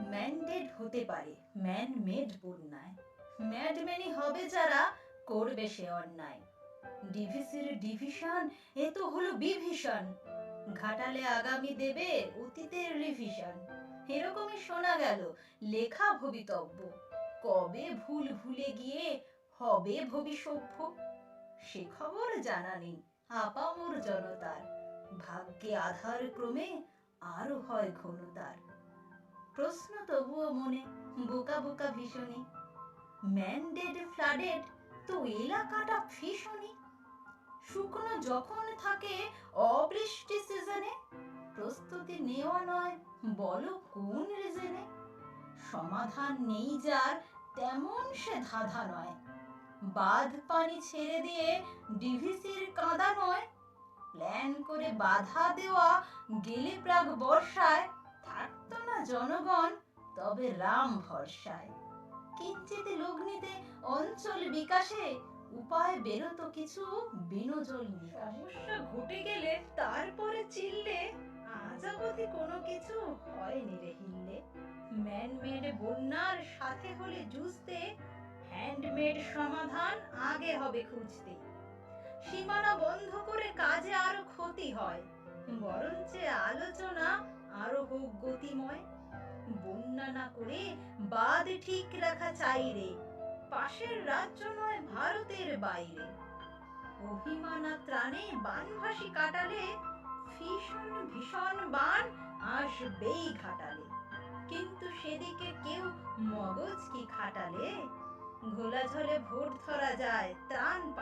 Mandate হতে পারে man made বন্যায় ম্যাডম্যানই হবে যারা করবে সে অন্যায়। ডিভিসির ডিভিশন এ তো হলো বিভীষণ। ঘাটালে আগামী দেবে অতীতের রিভিশন এরকমই শোনা গেল লেখা ভবিতব্য। কবে ভুল ভুলে গিয়ে হবে ভবিসভ্য সে খবর জানা নেই, আপামর জনতার। ভাগ্যে আধার ক্রমে আরও হয় ঘনতার প্রশ্ন তবুও মনে, বোকা বোকা ভীষণই ম্যান্ডেড ফ্লাডেড তো এলাকাটা ভীষণই শুকনো যখন থাকে অবৃষ্টি সিজনে প্রস্তুতি নেওয়া নয়, বলো কোন রিজনে সমাধান নেই যার, তেমন সে ধাঁধা নয়। বাঁধ পানি ছেড়ে দিয়ে ডিভিসির কাঁদা নয়। প্ল্যান করে বাধা দেওয়া, গেলে প্রাগ বর্ষায়, থাকতো না জনগণ, তবে রাম ভরসায়। কিঞ্চিত লগ্নিতে অঞ্চল বিকাশে, উপায় বেরোতো কিছু বিনোজল সমস্যা ঘটে গেলে তারপরে চিল্লে আজাবতি কোনো কিছু হয়নি রে ম্যানমেড বন্যার সাথে হলে জুঝতে হ্যান্ডমেড সমাধান আগে হবে খুঁজতে। সীমানা বন্ধ করে কাজে আরও ক্ষতি হয়, বরঞ্চ আলোচনা হোক গতিময়। বন্যা না করে বাদ ঠিক রাখা চাই রে। পাশের রাজ্য নয়, ভারতের বাইরে। অভিমানা ত্রাণে বানভাসী কাটালে, ভীষণ ভীষণ বান আসবেই ঘাটালে। কিন্তু সেদিকে কেউ মগজ কি খাটালে? ঘোলা ভোট ধরা যায়, ত্রাণ